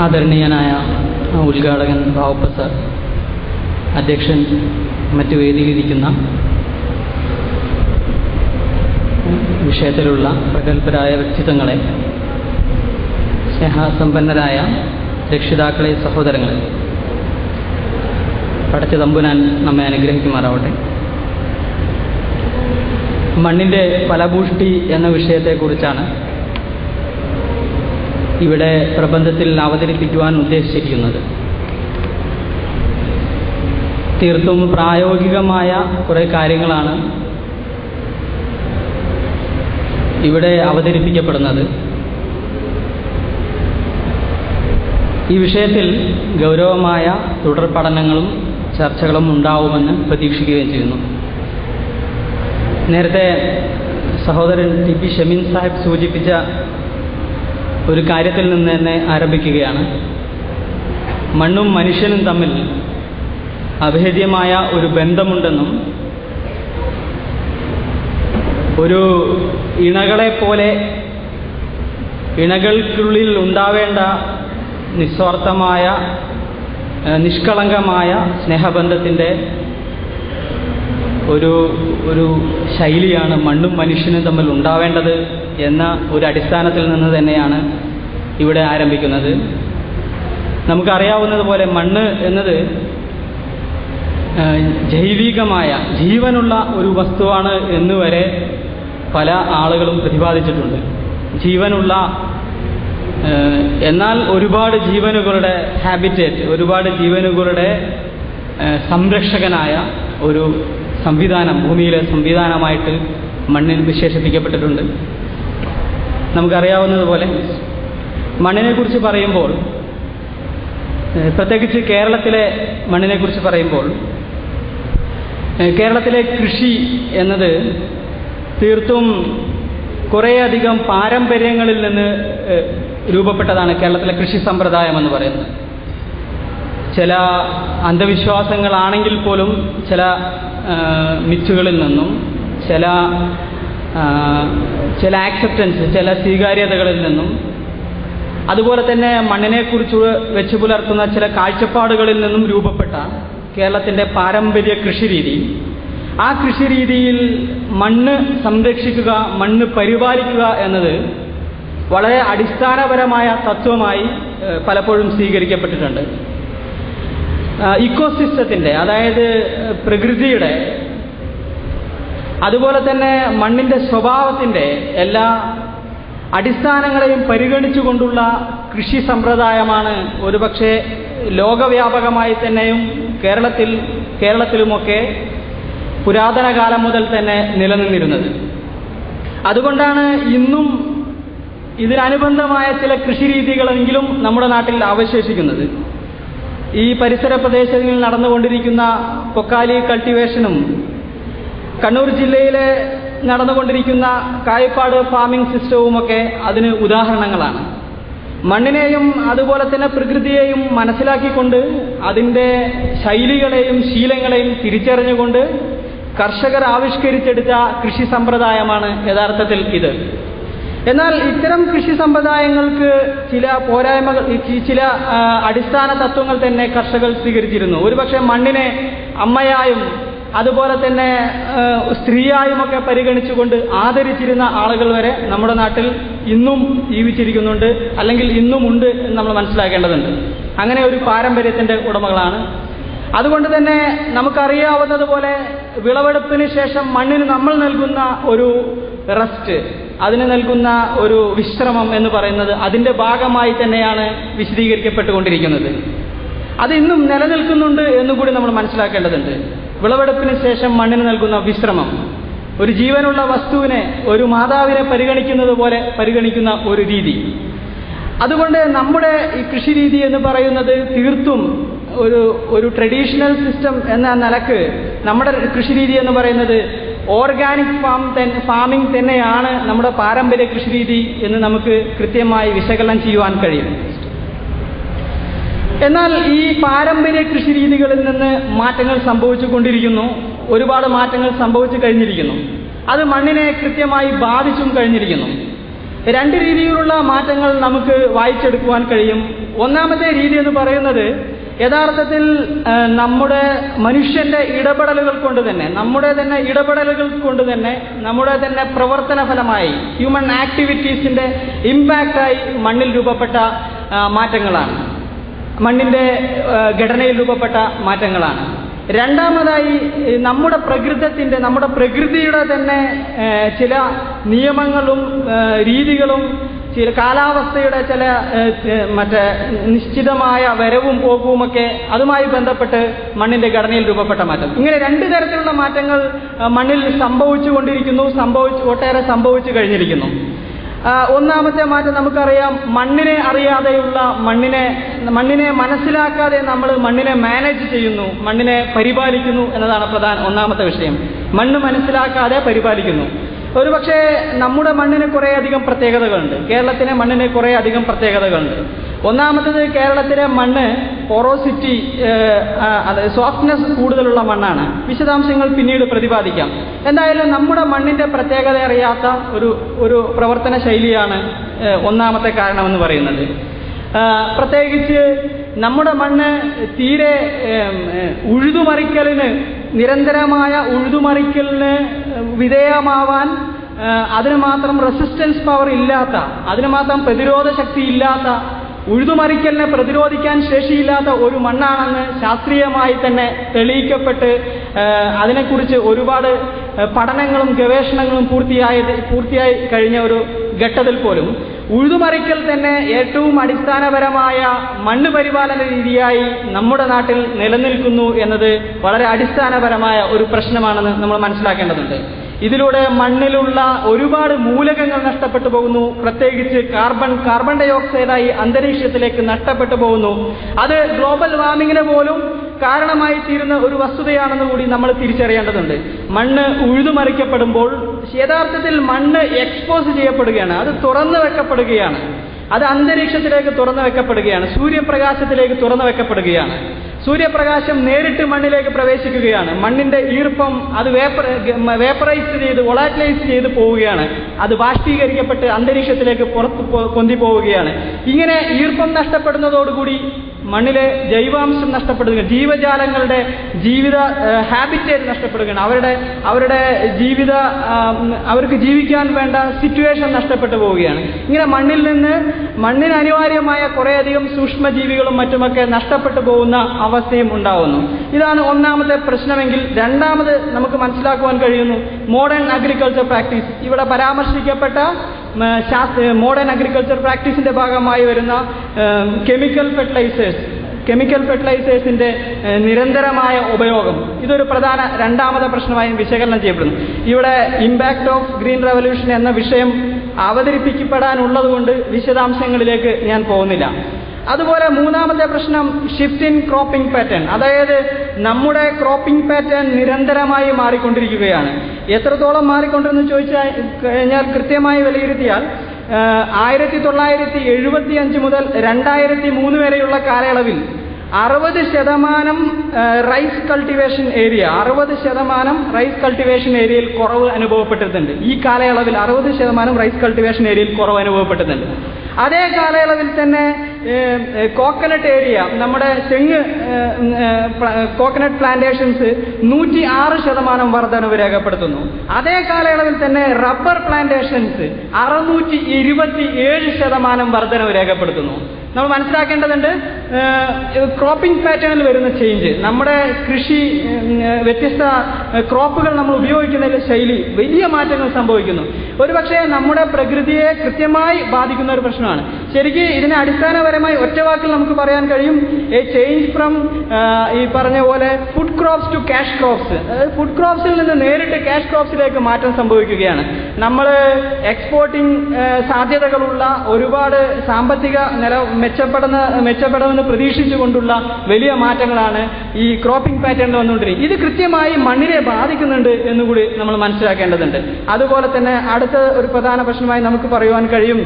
ആദരണീയനായ ഉദ്ഘാടകൻ ബാവപ്പ സാർ അധ്യക്ഷൻ മറ്റു വേദിയിലിരിക്കുന്ന വിഷയത്തിലുള്ള പ്രഗത്ഭരായ വ്യക്തിത്വങ്ങളെ സ്നേഹസമ്പന്നരായ രക്ഷിതാക്കളെ സഹോദരങ്ങളെ പടച്ച തമ്പുനാൻ നമ്മെ അനുഗ്രഹിക്കുമാറാവട്ടെ. മണ്ണിന്റെ ഫലഭൂഷ്ടി എന്ന വിഷയത്തെക്കുറിച്ചാണ് ഇവിടെ പ്രബന്ധത്തിൽ അവതരിപ്പിക്കുവാൻ ഉദ്ദേശിച്ചിരിക്കുന്നത്. തീർത്തും പ്രായോഗികമായ കുറേ കാര്യങ്ങളാണ് ഇവിടെ അവതരിപ്പിക്കപ്പെടുന്നത്. ഈ വിഷയത്തിൽ ഗൗരവമായ തുടർ പഠനങ്ങളും ചർച്ചകളും ഉണ്ടാവുമെന്ന് പ്രതീക്ഷിക്കുകയും ചെയ്യുന്നു. നേരത്തെ സഹോദരൻ ടി പി ഷമീൻ സാഹിബ് സൂചിപ്പിച്ച ഒരു കാര്യത്തിൽ നിന്ന് തന്നെ ആരംഭിക്കുകയാണ്. മണ്ണും മനുഷ്യനും തമ്മിൽ അഭേദ്യമായ ഒരു ബന്ധമുണ്ടെന്നും ഒരു ഇണകളെ പോലെ ഇണകൾക്കുള്ളിൽ ഉണ്ടാവേണ്ട നിസ്വാർത്ഥമായ നിഷ്കളങ്കമായ സ്നേഹബന്ധത്തിന്റെ ഒരു ഒരു ശൈലിയാണ് മണ്ണും മനുഷ്യനും തമ്മിൽ ഉണ്ടാവേണ്ടത് എന്ന ഒരു അടിസ്ഥാനത്തിൽ നിന്ന് തന്നെയാണ് ഇവിടെ ആരംഭിക്കുന്നത്. നമുക്കറിയാവുന്നതുപോലെ മണ്ണ് എന്നത് ജൈവികമായ ജീവനുള്ള ഒരു വസ്തുവാണ് എന്ന് വരെ പല ആളുകളും പ്രതിപാദിച്ചിട്ടുണ്ട്. ജീവനുള്ള എന്നാൽ ഒരുപാട് ജീവനുകളുടെ ഹാബിറ്റേറ്റ് ഒരുപാട് ജീവനുകളുടെ സംരക്ഷകനായ ഒരു സംവിധാനം ഭൂമിയിലെ സംവിധാനമായിട്ട് മണ്ണിൽ വിശേഷിപ്പിക്കപ്പെട്ടിട്ടുണ്ട്. നമുക്കറിയാവുന്നതുപോലെ മണ്ണിനെക്കുറിച്ച് പറയുമ്പോൾ പ്രത്യേകിച്ച് കേരളത്തിലെ മണ്ണിനെക്കുറിച്ച് പറയുമ്പോൾ കേരളത്തിലെ കൃഷി എന്നത് തീർത്തും കുറേയധികം പാരമ്പര്യങ്ങളിൽ നിന്ന് രൂപപ്പെട്ടതാണ് കേരളത്തിലെ കൃഷി സമ്പ്രദായം എന്ന് പറയുന്നത്. ചില അന്ധവിശ്വാസങ്ങളാണെങ്കിൽ പോലും ചില മിച്ചുകളിൽ നിന്നും ചില ചില ആക്സെപ്റ്റൻസ് ചില സ്വീകാര്യതകളിൽ നിന്നും അതുപോലെ തന്നെ മണ്ണിനെക്കുറിച്ച് വെച്ച് പുലർത്തുന്ന ചില കാഴ്ചപ്പാടുകളിൽ നിന്നും രൂപപ്പെട്ട കേരളത്തിന്റെ പാരമ്പര്യ കൃഷിരീതി. ആ കൃഷിരീതിയിൽ മണ്ണ് സംരക്ഷിക്കുക മണ്ണ് പരിപാലിക്കുക എന്നത് വളരെ അടിസ്ഥാനപരമായ തത്വമായി പലപ്പോഴും സ്വീകരിക്കപ്പെട്ടിട്ടുണ്ട്. ഇക്കോസിസ്റ്റത്തിന്റെ അതായത് പ്രകൃതിയുടെ അതുപോലെ തന്നെ മണ്ണിന്റെ സ്വഭാവത്തിന്റെ എല്ലാ അടിസ്ഥാനങ്ങളെയും പരിഗണിച്ചുകൊണ്ടുള്ള കൃഷി സമ്പ്രദായമാണ് ഒരുപക്ഷെ ലോകവ്യാപകമായി തന്നെയും കേരളത്തിൽ കേരളത്തിലുമൊക്കെ പുരാതന കാലം മുതൽ തന്നെ നിലനിന്നിരുന്നത്. അതുകൊണ്ടാണ് ഇന്നും ഇതിനനുബന്ധമായ ചില കൃഷിരീതികളെങ്കിലും നമ്മുടെ നാട്ടിൽ അവശേഷിക്കുന്നത്. ഈ പരിസര പ്രദേശങ്ങളിൽ നടന്നുകൊണ്ടിരിക്കുന്ന പൊക്കാലി കൾട്ടിവേഷനും കണ്ണൂർ ജില്ലയിലെ നടന്നുകൊണ്ടിരിക്കുന്ന കായപ്പാട് ഫാമിംഗ് സിസ്റ്റവുമൊക്കെ അതിന് ഉദാഹരണങ്ങളാണ്. മണ്ണിനെയും അതുപോലെ തന്നെ പ്രകൃതിയെയും മനസ്സിലാക്കിക്കൊണ്ട് അതിന്റെ ശൈലികളെയും ശീലങ്ങളെയും തിരിച്ചറിഞ്ഞുകൊണ്ട് കർഷകർ ആവിഷ്കരിച്ചെടുത്ത കൃഷി സമ്പ്രദായമാണ് യഥാർത്ഥത്തിൽ ഇത്. എന്നാൽ ഇത്തരം കൃഷി സമ്പ്രദായങ്ങൾക്ക് ചില പോരായ്മകൾ ചില അടിസ്ഥാന തത്വങ്ങൾ തന്നെ കർഷകർ സ്വീകരിച്ചിരുന്നു. ഒരുപക്ഷെ മണ്ണിനെ അമ്മയായും അതുപോലെ തന്നെ സ്ത്രീയായുമൊക്കെ പരിഗണിച്ചുകൊണ്ട് ആദരിച്ചിരുന്ന ആളുകൾ വരെ നമ്മുടെ നാട്ടിൽ ഇന്നും ജീവിച്ചിരിക്കുന്നുണ്ട് അല്ലെങ്കിൽ ഇന്നും ഉണ്ട് എന്ന് നമ്മൾ മനസ്സിലാക്കേണ്ടതുണ്ട്. അങ്ങനെ ഒരു പാരമ്പര്യത്തിന്റെ ഉടമകളാണ്. അതുകൊണ്ട് തന്നെ നമുക്കറിയാവുന്നതുപോലെ വിളവെടുപ്പിന് ശേഷം മണ്ണിന് നമ്മൾ നൽകുന്ന ഒരു റെസ്റ്റ് അതിന് നൽകുന്ന ഒരു വിശ്രമം എന്ന് പറയുന്നത് അതിന്റെ ഭാഗമായി തന്നെയാണ് വിശദീകരിക്കപ്പെട്ടുകൊണ്ടിരിക്കുന്നത്. അത് ഇന്നും നിലനിൽക്കുന്നുണ്ട് എന്നുകൂടി നമ്മൾ മനസ്സിലാക്കേണ്ടതുണ്ട്. വിളവെടുപ്പിന് ശേഷം മണ്ണിന് നൽകുന്ന വിശ്രമം. ഒരു ജീവനുള്ള വസ്തുവിനെ ഒരു മാതാവിനെ പരിഗണിക്കുന്നത് പോലെ പരിഗണിക്കുന്ന ഒരു രീതി. അതുകൊണ്ട് നമ്മുടെ ഈ കൃഷി രീതി എന്ന് പറയുന്നത് തീർത്തും ഒരു ഒരു ട്രഡീഷണൽ സിസ്റ്റം എന്ന നിലയ്ക്ക് നമ്മുടെ കൃഷി രീതി എന്ന് പറയുന്നത് ഓർഗാനിക് ഫാം ഫാമിംഗ് തന്നെയാണ് നമ്മുടെ പാരമ്പര്യ കൃഷി രീതി എന്ന് നമുക്ക് കൃത്യമായി വിശകലനം ചെയ്യുവാൻ കഴിയും. എന്നാൽ ഈ പാരമ്പര്യ കൃഷി രീതികളിൽ നിന്ന് മാറ്റങ്ങൾ സംഭവിച്ചുകൊണ്ടിരിക്കുന്നു. ഒരുപാട് മാറ്റങ്ങൾ സംഭവിച്ചു കഴിഞ്ഞിരിക്കുന്നു. അത് മണ്ണിനെ കൃത്യമായി ബാധിച്ചും കഴിഞ്ഞിരിക്കുന്നു. രണ്ട് രീതിയിലുള്ള മാറ്റങ്ങൾ നമുക്ക് വായിച്ചെടുക്കുവാൻ കഴിയും. ഒന്നാമത്തെ രീതി എന്ന് പറയുന്നത് യഥാർത്ഥത്തിൽ നമ്മുടെ മനുഷ്യന്റെ ഇടപെടലുകൾ കൊണ്ട് തന്നെ നമ്മുടെ തന്നെ ഇടപെടലുകൾ കൊണ്ട് തന്നെ നമ്മുടെ തന്നെ പ്രവർത്തന ഫലമായി ഹ്യൂമൻ ആക്ടിവിറ്റീസിന്റെ ഇമ്പാക്റ്റായി മണ്ണിൽ രൂപപ്പെട്ട മാറ്റങ്ങളാണ്. മണ്ണിന്റെ ഘടനയിൽ രൂപപ്പെട്ട മാറ്റങ്ങളാണ്. രണ്ടാമതായി നമ്മുടെ പ്രകൃതത്തിന്റെ നമ്മുടെ പ്രകൃതിയുടെ തന്നെ ചില നിയമങ്ങളും രീതികളും ചില കാലാവസ്ഥയുടെ ചില മറ്റേ നിശ്ചിതമായ വരവും പോക്കുമൊക്കെ അതുമായി ബന്ധപ്പെട്ട് മണ്ണിന്റെ ഘടനയിൽ രൂപപ്പെട്ട മാറ്റം. ഇങ്ങനെ രണ്ട് തരത്തിലുള്ള മാറ്റങ്ങൾ മണ്ണിൽ സംഭവിച്ചു കൊണ്ടിരിക്കുന്നു സംഭവിച്ചു ഒട്ടേറെ സംഭവിച്ചു കഴിഞ്ഞിരിക്കുന്നു. ഒന്നാമത്തെ മാറ്റം നമുക്കറിയാം മണ്ണിനെ അറിയാതെയുള്ള മണ്ണിനെ മണ്ണിനെ മനസ്സിലാക്കാതെ നമ്മൾ മണ്ണിനെ മാനേജ് ചെയ്യുന്നു മണ്ണിനെ പരിപാലിക്കുന്നു എന്നതാണ് പ്രധാന ഒന്നാമത്തെ വിഷയം. മണ്ണ് മനസ്സിലാക്കാതെ പരിപാലിക്കുന്നു. ഒരുപക്ഷെ നമ്മുടെ മണ്ണിന് കുറേ അധികം പ്രത്യേകതകളുണ്ട്. കേരളത്തിലെ മണ്ണിന് കുറേ അധികം പ്രത്യേകതകളുണ്ട്. ഒന്നാമത്തത് കേരളത്തിലെ മണ്ണ് പൊറോസിറ്റി അത് സോഫ്റ്റ്നെസ് കൂടുതലുള്ള മണ്ണാണ്. വിശദാംശങ്ങൾ പിന്നീട് പ്രതിപാദിക്കാം. എന്തായാലും നമ്മുടെ മണ്ണിന്റെ പ്രത്യേകത അറിയാത്ത ഒരു ഒരു പ്രവർത്തന ശൈലിയാണ് ഒന്നാമത്തെ കാരണമെന്ന് പറയുന്നത്. പ്രത്യേകിച്ച് നമ്മുടെ മണ്ണ് തീരെ ഉഴുതുമറിക്കലിന് നിരന്തരമായ ഉഴുതുമറിക്കലിന് വിധേയമാവാൻ അതിന് മാത്രം റെസിസ്റ്റൻസ് പവർ ഇല്ലാത്ത അതിന് മാത്രം പ്രതിരോധ ശക്തി ഇല്ലാത്ത ഉഴുതുമറിക്കലിനെ പ്രതിരോധിക്കാൻ ശേഷിയില്ലാത്ത ഒരു മണ്ണാണെന്ന് ശാസ്ത്രീയമായി തന്നെ തെളിയിക്കപ്പെട്ട് അതിനെക്കുറിച്ച് ഒരുപാട് പഠനങ്ങളും ഗവേഷണങ്ങളും പൂർത്തിയായത് പൂർത്തിയായി കഴിഞ്ഞ ഒരു ഘട്ടത്തിൽ പോലും ഉഴുതുമറിക്കൽ തന്നെ ഏറ്റവും അടിസ്ഥാനപരമായ മണ്ണ് പരിപാലന രീതിയായി നമ്മുടെ നാട്ടിൽ നിലനിൽക്കുന്നു എന്നത് വളരെ അടിസ്ഥാനപരമായ ഒരു പ്രശ്നമാണെന്ന് നമ്മൾ മനസ്സിലാക്കേണ്ടതുണ്ട്. ഇതിലൂടെ മണ്ണിലുള്ള ഒരുപാട് മൂലകങ്ങൾ നഷ്ടപ്പെട്ടു പോകുന്നു. പ്രത്യേകിച്ച് കാർബൺ കാർബൺ ഡൈ ഓക്സൈഡായി അന്തരീക്ഷത്തിലേക്ക് നഷ്ടപ്പെട്ടു പോകുന്നു. അത് ഗ്ലോബൽ വാർമിങ്ങിന് പോലും കാരണമായി തീരുന്ന ഒരു വസ്തുതയാണെന്ന് കൂടി നമ്മൾ തിരിച്ചറിയേണ്ടതുണ്ട്. മണ്ണ് ഉഴുതുമറിക്കപ്പെടുമ്പോൾ യഥാർത്ഥത്തിൽ മണ്ണ് എക്സ്പോസ് ചെയ്യപ്പെടുകയാണ്. അത് തുറന്നു വെക്കപ്പെടുകയാണ്. അത് അന്തരീക്ഷത്തിലേക്ക് തുറന്നു വെക്കപ്പെടുകയാണ്. സൂര്യപ്രകാശത്തിലേക്ക് തുറന്നു വെക്കപ്പെടുകയാണ്. സൂര്യപ്രകാശം നേരിട്ട് മണ്ണിലേക്ക് പ്രവേശിക്കുകയാണ്. മണ്ണിന്റെ ഈർപ്പം അത് വേപ്പർ വേപ്പറൈസ് ചെയ്ത് വൊളാറ്റിലൈസ് ചെയ്ത് പോവുകയാണ്. അത് ബാഷ്പീകരിക്കപ്പെട്ട് അന്തരീക്ഷത്തിലേക്ക് പുറത്ത് പൊന്തി പോവുകയാണ്. ഇങ്ങനെ ഈർപ്പം നഷ്ടപ്പെടുന്നതോടുകൂടി മണ്ണിലെ ജൈവാംശം നഷ്ടപ്പെടുകയാണ് ജീവജാലങ്ങളുടെ ജീവിത ഹാബിറ്റേറ്റ് നഷ്ടപ്പെടുകയാണ്. അവരുടെ അവരുടെ ജീവിത അവർക്ക് ജീവിക്കാൻ വേണ്ട സിറ്റുവേഷൻ നഷ്ടപ്പെട്ടു പോവുകയാണ്. ഇങ്ങനെ മണ്ണിൽ നിന്ന് മണ്ണിന് അനിവാര്യമായ കുറേയധികം സൂക്ഷ്മജീവികളും മറ്റുമൊക്കെ നഷ്ടപ്പെട്ടു പോകുന്ന അവസ്ഥയും ഉണ്ടാവുന്നു. ഇതാണ് ഒന്നാമത്തെ പ്രശ്നമെങ്കിൽ രണ്ടാമത് നമുക്ക് മനസ്സിലാക്കുവാൻ കഴിയുന്നു മോഡേൺ അഗ്രികൾച്ചർ പ്രാക്ടീസ് ഇവിടെ പരാമർശിക്കപ്പെട്ട മോഡേൺ അഗ്രികൾച്ചർ പ്രാക്ടീസിന്റെ ഭാഗമായി വരുന്ന കെമിക്കൽ ഫെർട്ടിലൈസേഴ്സ് കെമിക്കൽ ഫെർട്ടിലൈസേഴ്സിന്റെ നിരന്തരമായ ഉപയോഗം. ഇതൊരു പ്രധാന രണ്ടാമത്തെ പ്രശ്നമായി വിശകലനം ചെയ്യപ്പെടുന്നു. ഇവിടെ ഇമ്പാക്ട് ഓഫ് ഗ്രീൻ റവല്യൂഷൻ എന്ന വിഷയം അവതരിപ്പിക്കപ്പെടാനുള്ളതുകൊണ്ട് വിശദാംശങ്ങളിലേക്ക് ഞാൻ പോകുന്നില്ല. അതുപോലെ മൂന്നാമത്തെ പ്രശ്നം ഷിഫ്റ്റ് ഇൻ ക്രോപ്പിംഗ് പാറ്റേൺ അതായത് നമ്മുടെ ക്രോപ്പിംഗ് പാറ്റേൺ നിരന്തരമായി മാറിക്കൊണ്ടിരിക്കുകയാണ്. എത്രത്തോളം മാറിക്കൊണ്ടിരുന്നു ചോദിച്ചാൽ കഴിഞ്ഞാൽ കൃത്യമായി വിലയിരുത്തിയാൽ ആയിരത്തി തൊള്ളായിരത്തി എഴുപത്തി അഞ്ച് മുതൽ രണ്ടായിരത്തി മൂന്ന് വരെയുള്ള കാലയളവിൽ അറുപത് ശതമാനം റൈസ് കൾട്ടിവേഷൻ ഏരിയ അറുപത് ശതമാനം റൈസ് കൾട്ടിവേഷൻ ഏരിയയിൽ കുറവ് അനുഭവപ്പെട്ടിട്ടുണ്ട്. ഈ കാലയളവിൽ അറുപത് ശതമാനം റൈസ് കൾട്ടിവേഷൻ ഏരിയയിൽ കുറവ് അനുഭവപ്പെട്ടിട്ടുണ്ട്. അതേ കാലയളവിൽ തന്നെ കോക്കനട്ട് ഏരിയ നമ്മുടെ തെങ്ങ് കോക്കനട്ട് പ്ലാന്റേഷൻസ് നൂറ്റി ആറ് ശതമാനം വർധനവ് രേഖപ്പെടുത്തുന്നു. അതേ കാലയളവിൽ തന്നെ റബ്ബർ പ്ലാന്റേഷൻസ് അറുന്നൂറ്റി ഇരുപത്തി ഏഴ് ശതമാനം വർധനവ് രേഖപ്പെടുത്തുന്നു. നമ്മൾ മനസ്സിലാക്കേണ്ടതുണ്ട് ക്രോപ്പിംഗ് പാറ്റേണിൽ വരുന്ന ചേഞ്ച് നമ്മുടെ കൃഷി വ്യത്യസ്ത ക്രോപ്പുകൾ നമ്മൾ ഉപയോഗിക്കുന്നതിലെ ശൈലി വലിയ മാറ്റങ്ങൾ സംഭവിക്കുന്നു. ഒരുപക്ഷെ നമ്മുടെ പ്രകൃതിയെ കൃത്യമായി ബാധിക്കുന്ന ഒരു പ്രശ്നമാണ്. ശരിക്കും ഇതിനെ അടിസ്ഥാനപരമായി ഒറ്റവാക്കിൽ നമുക്ക് പറയാൻ കഴിയും. എ ചേഞ്ച് ഫ്രം ഈ പറഞ്ഞ പോലെ food crops to cash crops food ക്രോപ്സിൽ നിന്ന് നേരിട്ട് ക്യാഷ് ക്രോപ്സിലേക്ക് മാറ്റം സംഭവിക്കുകയാണ്. നമ്മൾ എക്സ്പോർട്ടിംഗ് സാധ്യതകളുള്ള ഒരുപാട് സാമ്പത്തിക നില മെച്ചപ്പെടുന്ന മെച്ചപ്പെടുമെന്ന് പ്രതീക്ഷിച്ചുകൊണ്ടുള്ള വലിയ മാറ്റങ്ങളാണ് ഈ ക്രോപ്പിംഗ് പാറ്റേണിൽ വന്നുകൊണ്ടിരിക്കുന്നത്. ഇത് കൃത്യമായി മണ്ണിനെ ബാധിക്കുന്നുണ്ട് എന്നുകൂടി നമ്മൾ മനസ്സിലാക്കേണ്ടതുണ്ട്. അതുപോലെ തന്നെ അടുത്ത ഒരു പ്രധാന പ്രശ്നമായി നമുക്ക് പറയുവാൻ കഴിയും.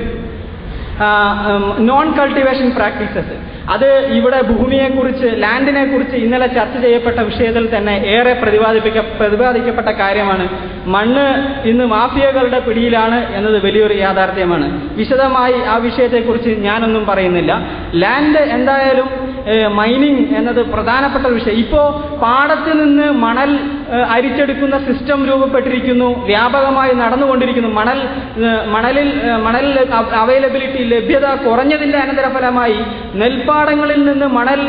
നോൺ കൾട്ടിവേഷൻ പ്രാക്ടീസസ് അത് ഇവിടെ ഭൂമിയെക്കുറിച്ച് ലാൻഡിനെ കുറിച്ച് ഇന്നലെ ചർച്ച ചെയ്യപ്പെട്ട വിഷയത്തിൽ തന്നെ ഏറെ പ്രതിപാദിപ്പിക്ക പ്രതിപാദിക്കപ്പെട്ട കാര്യമാണ്. മണ്ണ് ഇന്ന് മാഫിയകളുടെ പിടിയിലാണ് എന്നത് വലിയൊരു യാഥാർത്ഥ്യമാണ്. വിശദമായി ആ വിഷയത്തെക്കുറിച്ച് ഞാനൊന്നും പറയുന്നില്ല. ലാൻഡ് എന്തായാലും മൈനിങ് എന്നത് പ്രധാനപ്പെട്ട വിഷയം. ഇപ്പോൾ പാടത്ത് നിന്ന് മണൽ അരിച്ചെടുക്കുന്ന സിസ്റ്റം രൂപപ്പെട്ടിരിക്കുന്നു വ്യാപകമായി നടന്നുകൊണ്ടിരിക്കുന്നു. മണൽ മണലിൽ മണൽ അവൈലബിലിറ്റി ലഭ്യത കുറഞ്ഞതിന്റെ അനന്തരഫലമായി നെൽപ്പാടങ്ങളിൽ നിന്ന് മണൽ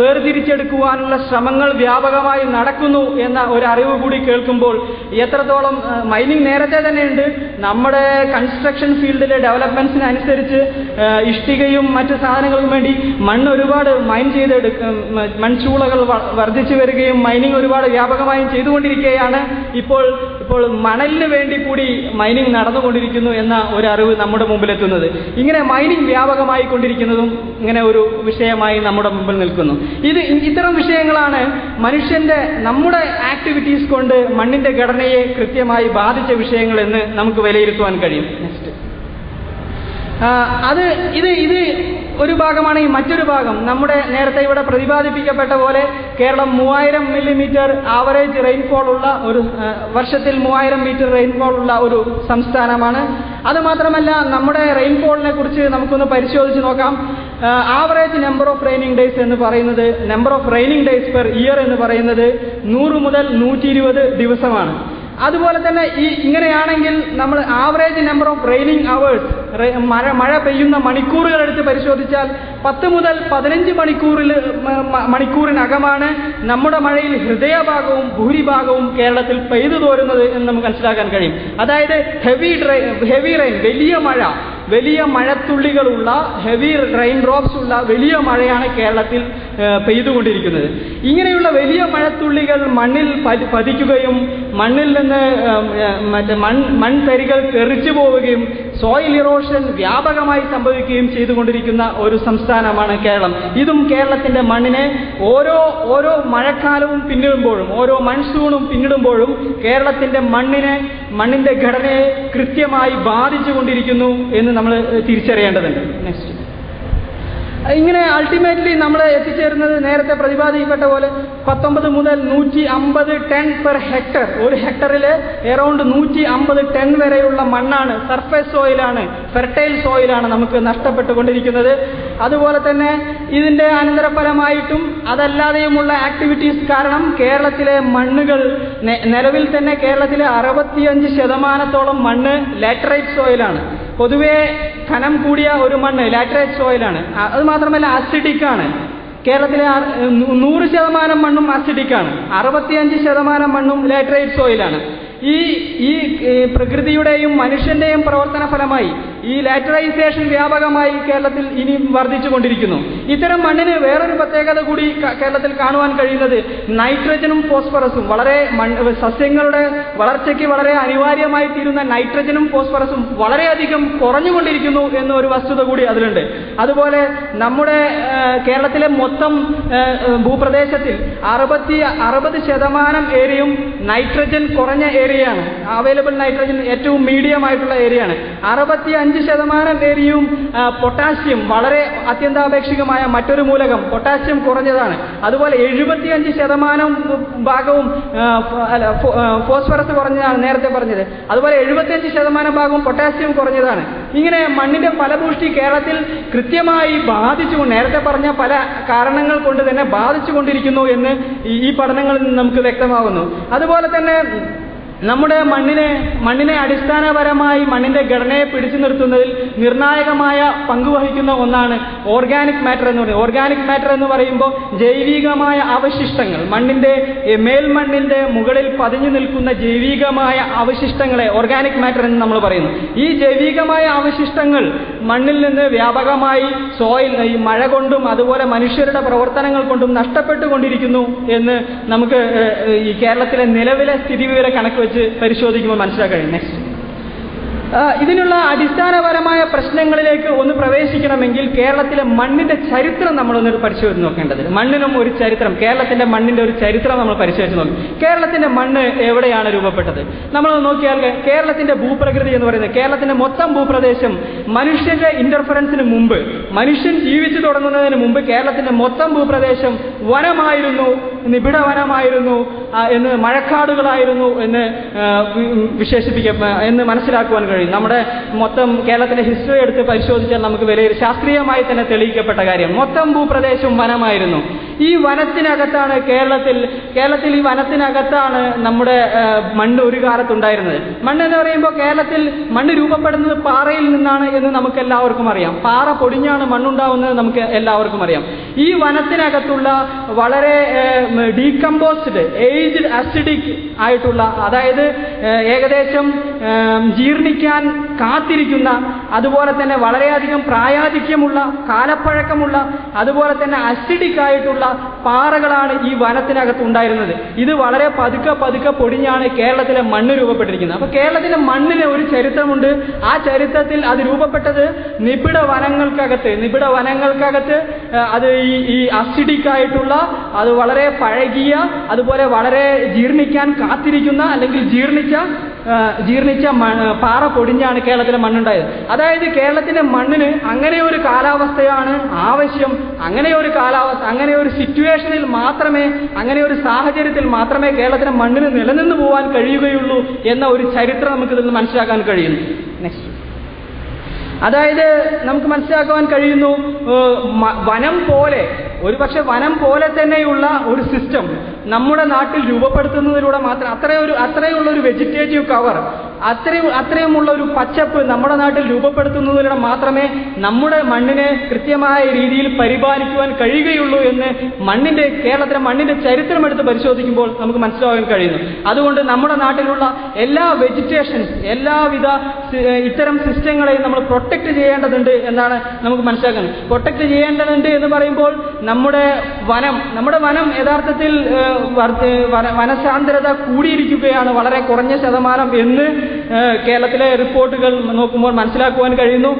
വേർതിരിച്ചെടുക്കുവാനുള്ള ശ്രമങ്ങൾ വ്യാപകമായി നടക്കുന്നു എന്ന ഒരു അറിവ് കൂടി കേൾക്കുമ്പോൾ എത്രത്തോളം മൈനിങ് നേരത്തെ തന്നെയുണ്ട്. നമ്മുടെ കൺസ്ട്രക്ഷൻ ഫീൽഡിലെ ഡെവലപ്മെന്റ്സിന് അനുസരിച്ച് ഇഷ്ടികയും മറ്റ് സാധനങ്ങൾക്കും വേണ്ടി മണ്ണ് ഒരുപാട് മൈൻ ചെയ്തെടുക്കും മൺചൂളകൾ വർദ്ധിച്ചു വരികയും മൈനിങ് ഒരുപാട് വ്യാപകമായും ചെയ്തുകൊണ്ടിരിക്കുകയാണ്. ഇപ്പോൾ ഇപ്പോൾ മണലിന് വേണ്ടി കൂടി മൈനിങ് നടന്നുകൊണ്ടിരിക്കുന്നു എന്ന ഒരു അറിവ് നമ്മുടെ മുമ്പിലെത്തുന്നത്. ഇങ്ങനെ മൈനിങ് വ്യാപകമായി കൊണ്ടിരിക്കുന്നതും ഇങ്ങനെ ഒരു വിഷയമായി നമ്മുടെ മുമ്പിൽ നിൽക്കുന്നു. ഇത് ഇത്തരം വിഷയങ്ങളാണ് മനുഷ്യന്റെ നമ്മുടെ ആക്ടിവിറ്റീസ് കൊണ്ട് മണ്ണിന്റെ ഘടനയെ കൃത്യമായി ബാധിച്ച വിഷയങ്ങൾ എന്ന് നമുക്ക് വിലയിരുത്തുവാൻ കഴിയും. നെക്സ്റ്റ് അത് ഇത് ഇത് ഒരു ഭാഗമാണ് ഈ മറ്റൊരു ഭാഗം. നമ്മുടെ നേരത്തെ ഇവിടെ പ്രതിപാദിപ്പിക്കപ്പെട്ട പോലെ കേരളം മൂവായിരം മില്ലിമീറ്റർ ആവറേജ് റെയിൻഫോൾ ഉള്ള ഒരു വർഷത്തിൽ മൂവായിരം മീറ്റർ റെയിൻഫോൾ ഉള്ള ഒരു സംസ്ഥാനമാണ്. അതുമാത്രമല്ല നമ്മുടെ റെയിൻഫോളിനെ കുറിച്ച് നമുക്കൊന്ന് പരിശോധിച്ച് നോക്കാം. Average number of raining days എന്ന് പറയുന്നത് number of raining days per year എന്ന് പറയുന്നത് നൂറ് മുതൽ നൂറ്റി ദിവസമാണ്. അതുപോലെ തന്നെ ഈ ഇങ്ങനെയാണെങ്കിൽ നമ്മൾ average number of raining hours മഴ മഴ പെയ്യുന്ന മണിക്കൂറുകൾ എടുത്ത് പരിശോധിച്ചാൽ പത്ത് മുതൽ പതിനഞ്ച് മണിക്കൂറിൽ മണിക്കൂറിനകമാണ് നമ്മുടെ മഴയിൽ ഹൃദയഭാഗവും ഭൂരിഭാഗവും കേരളത്തിൽ പെയ്തു തോരുന്നത് എന്ന് നമുക്ക് മനസ്സിലാക്കാൻ കഴിയും. അതായത് ഹെവി ഹെവി റെയിൻ വലിയ മഴ വലിയ മഴത്തുള്ളികളുള്ള ഹെവി റെയിൻ ഡ്രോപ്സ് ഉള്ള വലിയ മഴയാണ് കേരളത്തിൽ പെയ്തുകൊണ്ടിരിക്കുന്നത്. ഇങ്ങനെയുള്ള വലിയ മഴത്തുള്ളികൾ മണ്ണിൽ പതിക്കുകയും മണ്ണിൽ നിന്ന് മറ്റേ മൺ മൺതരികൾ തെറിച്ചു പോവുകയും സോയിൽ ഇറോഷൻ വ്യാപകമായി സംഭവിക്കുകയും ചെയ്തുകൊണ്ടിരിക്കുന്ന ഒരു സംസ്ഥാനമാണ് കേരളം. ഇതും കേരളത്തിന്റെ മണ്ണിനെ ഓരോ ഓരോ മഴക്കാലവും പിന്നിടുമ്പോഴും ഓരോ മൺസൂണും പിന്നിടുമ്പോഴും കേരളത്തിന്റെ മണ്ണിനെ മണ്ണിന്റെ ഘടനയെ കൃത്യമായി ബാധിച്ചുകൊണ്ടിരിക്കുന്നു എന്ന് നമ്മൾ തിരിച്ചറിയേണ്ടതുണ്ട്. നെക്സ്റ്റ് ഇങ്ങനെ അൾട്ടിമേറ്റ്ലി നമ്മൾ എത്തിച്ചേരുന്നത് നേരത്തെ പ്രതിപാദിക്കപ്പെട്ട പോലെ പത്തൊമ്പത് മുതൽ നൂറ്റി അമ്പത് ടൺ പെർ ഹെക്ടർ. ഒരു ഹെക്ടറിൽ എറൗണ്ട് നൂറ്റി അമ്പത് ടൺ വരെയുള്ള മണ്ണാണ് സർഫേസ് സോയിലാണ് ഫെർട്ടൈൽ സോയിലാണ് നമുക്ക് നഷ്ടപ്പെട്ടുകൊണ്ടിരിക്കുന്നത്. അതുപോലെ തന്നെ ഇതിന്റെ അനന്തരഫലമായിട്ടും അതല്ലാതെയുമുള്ള ആക്ടിവിറ്റീസ് കാരണം കേരളത്തിലെ മണ്ണുകൾ നിലവിൽ തന്നെ കേരളത്തിലെ അറുപത്തിയഞ്ച് ശതമാനത്തോളം മണ്ണ് ലാറ്ററൈറ്റ് സോയിലാണ് പൊതുവേ കനം കൂടിയ ഒരു മണ്ണ് ലാറ്ററൈറ്റ് സോയിലാണ് അത് മാത്രമല്ല അസിഡിക് ആണ്. കേരളത്തിലെ നൂറ് ശതമാനം മണ്ണും അസിഡിക് ആണ്. അറുപത്തിയഞ്ച് ശതമാനം മണ്ണും ലാറ്ററൈറ്റ് സോയിലാണ് ഈ ഈ പ്രകൃതിയുടെയും മനുഷ്യന്റെയും പ്രവർത്തന ഫലമായി ഈ ലാറ്ററൈസേഷൻ വ്യാപകമായി കേരളത്തിൽ ഇനി വർദ്ധിച്ചു കൊണ്ടിരിക്കുന്നു. ഇത്തരം മണ്ണിന് വേറൊരു പ്രത്യേകത കൂടി കേരളത്തിൽ കാണുവാൻ കഴിയുന്നത് നൈട്രജനും ഫോസ്ഫറസും. വളരെ സസ്യങ്ങളുടെ വളർച്ചയ്ക്ക് വളരെ അനിവാര്യമായി തീരുന്ന നൈട്രജനും ഫോസ്ഫറസും വളരെയധികം കുറഞ്ഞുകൊണ്ടിരിക്കുന്നു എന്ന ഒരു വസ്തുത കൂടി അതിലുണ്ട്. അതുപോലെ നമ്മുടെ കേരളത്തിലെ മൊത്തം ഭൂപ്രദേശത്തിൽ അറുപത്തി അറുപത് ശതമാനം ഏരിയയും നൈട്രജൻ കുറഞ്ഞ ഏരിയയാണ്. അവൈലബിൾ നൈട്രജൻ ഏറ്റവും മീഡിയം ആയിട്ടുള്ള ഏരിയയാണ്. അറുപത്തി അഞ്ച് ശതമാനം ഏരിയയും പൊട്ടാസ്യം വളരെ അത്യന്താപേക്ഷികമായ മറ്റൊരു മൂലകം പൊട്ടാസ്യം കുറഞ്ഞതാണ്. അതുപോലെ എഴുപത്തിയഞ്ച് ശതമാനം ഭാഗവും അല്ല, ഫോസ്ഫറസ് കുറഞ്ഞതാണ് നേരത്തെ പറഞ്ഞത്. അതുപോലെ എഴുപത്തിയഞ്ച് ശതമാനം ഭാഗവും പൊട്ടാസ്യം കുറഞ്ഞതാണ്. ഇങ്ങനെ മണ്ണിന്റെ ഫലപുഷ്ടി കേരളത്തിൽ കൃത്യമായി ബാധിച്ചു നേരത്തെ പറഞ്ഞ പല കാരണങ്ങൾ കൊണ്ട് തന്നെ ബാധിച്ചുകൊണ്ടിരിക്കുന്നു എന്ന് ഈ പഠനങ്ങളിൽ നിന്ന് നമുക്ക് വ്യക്തമാകുന്നു. അതുപോലെ തന്നെ നമ്മുടെ മണ്ണിനെ മണ്ണിനെ അടിസ്ഥാനപരമായി മണ്ണിന്റെ ഘടനയെ പിടിച്ചു നിർത്തുന്നതിൽ നിർണായകമായ പങ്കുവഹിക്കുന്ന ഒന്നാണ് ഓർഗാനിക് മാറ്റർ എന്ന് പറയുന്നത്. ഓർഗാനിക് മാറ്റർ എന്ന് പറയുമ്പോൾ ജൈവികമായ അവശിഷ്ടങ്ങൾ മണ്ണിന്റെ മേൽമണ്ണിന്റെ മുകളിൽ പതിഞ്ഞു നിൽക്കുന്ന ജൈവികമായ അവശിഷ്ടങ്ങളെ ഓർഗാനിക് മാറ്റർ എന്ന് നമ്മൾ പറയുന്നു. ഈ ജൈവികമായ അവശിഷ്ടങ്ങൾ മണ്ണിൽ നിന്ന് വ്യാപകമായി സോയിൽ ഈ മഴ കൊണ്ടും അതുപോലെ മനുഷ്യരുടെ പ്രവർത്തനങ്ങൾ കൊണ്ടും നഷ്ടപ്പെട്ടുകൊണ്ടിരിക്കുന്നു എന്ന് നമുക്ക് ഈ കേരളത്തിലെ നിലവിലെ സ്ഥിതിവിവര കണക്ക് വെച്ച് പരിശോധിക്കുമ്പോൾ മനസ്സിലാക്കാൻ നെക്സ്റ്റ് ഇതിനുള്ള അടിസ്ഥാനപരമായ പ്രശ്നങ്ങളിലേക്ക് ഒന്ന് പ്രവേശിക്കണമെങ്കിൽ കേരളത്തിലെ മണ്ണിന്റെ ചരിത്രം നമ്മൾ ഒന്ന് പരിശോധിച്ച് നോക്കേണ്ടത്. മണ്ണിനും ഒരു ചരിത്രം കേരളത്തിന്റെ മണ്ണിന്റെ ഒരു ചരിത്രം നമ്മൾ പരിശോധിച്ച് നോക്കും. കേരളത്തിന്റെ മണ്ണ് എവിടെയാണ് രൂപപ്പെട്ടത്? നമ്മൾ നോക്കിയാൽ കേരളത്തിന്റെ ഭൂപ്രകൃതി എന്ന് പറയുന്നത് കേരളത്തിന്റെ മൊത്തം ഭൂപ്രദേശം മനുഷ്യന്റെ ഇന്റർഫറൻസിന് മുമ്പ് മനുഷ്യൻ ജീവിച്ചു തുടങ്ങുന്നതിന് മുമ്പ് കേരളത്തിന്റെ മൊത്തം ഭൂപ്രദേശം വനമായിരുന്നു. നിബിഡ വനമായിരുന്നു എന്ന് മഴക്കാടുകളായിരുന്നു എന്ന് വിശേഷിപ്പിക്ക എന്ന് മനസ്സിലാക്കുവാൻ കഴിയും. നമ്മുടെ മൊത്തം കേരളത്തിന്റെ ഹിസ്റ്ററി എടുത്ത് പരിശോധിച്ചാൽ നമുക്ക് വലിയ ശാസ്ത്രീയമായി തന്നെ തെളിയിക്കപ്പെട്ട കാര്യം മൊത്തം ഭൂപ്രദേശം വനമായിരുന്നു. ഈ വനത്തിനകത്താണ് കേരളത്തിൽ കേരളത്തിൽ ഈ വനത്തിനകത്താണ് നമ്മുടെ മണ്ണ് ഒരു കാലത്തുണ്ടായിരുന്നത്. മണ്ണ് എന്ന് പറയുമ്പോൾ കേരളത്തിൽ മണ്ണ് രൂപപ്പെടുന്നത് പാറയിൽ നിന്നാണ് എന്ന് നമുക്ക് എല്ലാവർക്കും അറിയാം. പാറ പൊടിഞ്ഞാണ് മണ്ണുണ്ടാവുന്നത് നമുക്ക് എല്ലാവർക്കും അറിയാം. ഈ വനത്തിനകത്തുള്ള വളരെ ഡീകമ്പോസ്ഡ് ഏജ്ഡ് അസിഡിക് ആയിട്ടുള്ള അതായത് ഏകദേശം ജീർണിക്കാൻ കാത്തിരിക്കുന്ന അതുപോലെ തന്നെ വളരെയധികം പ്രായാധിക്യമുള്ള കാലപ്പഴക്കമുള്ള അതുപോലെ തന്നെ അസിഡിക്കായിട്ടുള്ള പാറകളാണ് ഈ വനത്തിനകത്ത് ഉണ്ടായിരുന്നത്. ഇത് വളരെ പതുക്കെ പതുക്കെ പൊടിഞ്ഞാണ് കേരളത്തിലെ മണ്ണ് രൂപപ്പെട്ടിരിക്കുന്നത്. അപ്പൊ കേരളത്തിലെ മണ്ണിന് ഒരു ചരിത്രമുണ്ട്. ആ ചരിത്രത്തിൽ അത് രൂപപ്പെട്ടത് നിബിഡ വനങ്ങൾക്കകത്ത്. നിബിഡ വനങ്ങൾക്കകത്ത് അത് ഈ ഈ അസിഡിക്കായിട്ടുള്ള അത് വളരെ പഴകിയ അതുപോലെ വളരെ ജീർണിക്കാൻ കാത്തിരിക്കുന്ന അല്ലെങ്കിൽ ജീർണിച്ച ജീർണിച്ച പാറ പൊടിഞ്ഞാണ് കേരളത്തിലെ മണ്ണുണ്ടായത്. അതായത് കേരളത്തിന്റെ മണ്ണിന് അങ്ങനെ ഒരു കാലാവസ്ഥയാണ് ആവശ്യം അങ്ങനെ ഒരു കാലാവസ്ഥ അങ്ങനെ ഒരു സിറ്റുവേഷനിൽ മാത്രമേ അങ്ങനെ ഒരു സാഹചര്യത്തിൽ മാത്രമേ കേരളത്തിലെ മണ്ണിന് നിലനിന്ന് പോകാൻ കഴിയുകയുള്ളൂ എന്ന ഒരു ചരിത്രം നമുക്ക് ഇതിൽ നിന്ന് മനസ്സിലാക്കാൻ കഴിയുന്നു. നെക്സ്റ്റ് അതായത് നമുക്ക് മനസ്സിലാക്കുവാൻ കഴിയുന്നു വനം പോലെ ഒരുപക്ഷെ വനം പോലെ തന്നെയുള്ള ഒരു സിസ്റ്റം നമ്മുടെ നാട്ടിൽ രൂപപ്പെടുത്തുന്നതിലൂടെ മാത്രം അത്രയൊരു അത്രയുള്ള ഒരു വെജിറ്റേറ്റീവ് കവർ അത്രയും അത്രയുമുള്ള ഒരു പച്ചപ്പ് നമ്മുടെ നാട്ടിൽ രൂപപ്പെടുത്തുന്നതിലൂടെ മാത്രമേ നമ്മുടെ മണ്ണിനെ കൃത്യമായ രീതിയിൽ പരിപാലിക്കുവാൻ കഴിയുകയുള്ളൂ എന്ന് മണ്ണിന്റെ കേരളത്തിലെ മണ്ണിന്റെ ചരിത്രം എടുത്ത് പരിശോധിക്കുമ്പോൾ നമുക്ക് മനസ്സിലാക്കാൻ കഴിയുന്നു. അതുകൊണ്ട് നമ്മുടെ നാട്ടിലുള്ള എല്ലാ വെജിറ്റേഷൻസ് എല്ലാവിധ ഇത്തരം സിസ്റ്റങ്ങളെയും നമ്മൾ പ്രൊട്ടക്ട് ചെയ്യേണ്ടതുണ്ട് എന്നാണ് നമുക്ക് മനസ്സിലാക്കുന്നത്. പ്രൊട്ടക്ട് ചെയ്യേണ്ടതുണ്ട് എന്ന് പറയുമ്പോൾ നമ്മുടെ വനം നമ്മുടെ വനം യഥാർത്ഥത്തിൽ വനസാന്ദ്രത കൂടിയിരിക്കുകയാണ് വളരെ കുറഞ്ഞ ശതമാനം എന്ന് കേരളത്തിലെ റിപ്പോർട്ടുകൾ നോക്കുമ്പോൾ മനസ്സിലാക്കുവാൻ കഴിയുന്നു.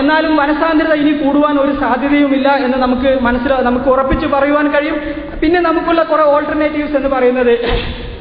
എന്നാലും വനസാന്ദ്രത ഇനി കൂടുവാൻ ഒരു സാധ്യതയുമില്ല എന്ന് നമുക്ക് മനസ്സിലാ നമുക്ക് ഉറപ്പിച്ച് പറയുവാൻ കഴിയും. പിന്നെ നമുക്കുള്ള കുറെ ഓൾട്ടർനേറ്റീവ്സ് എന്ന് പറയുന്നത്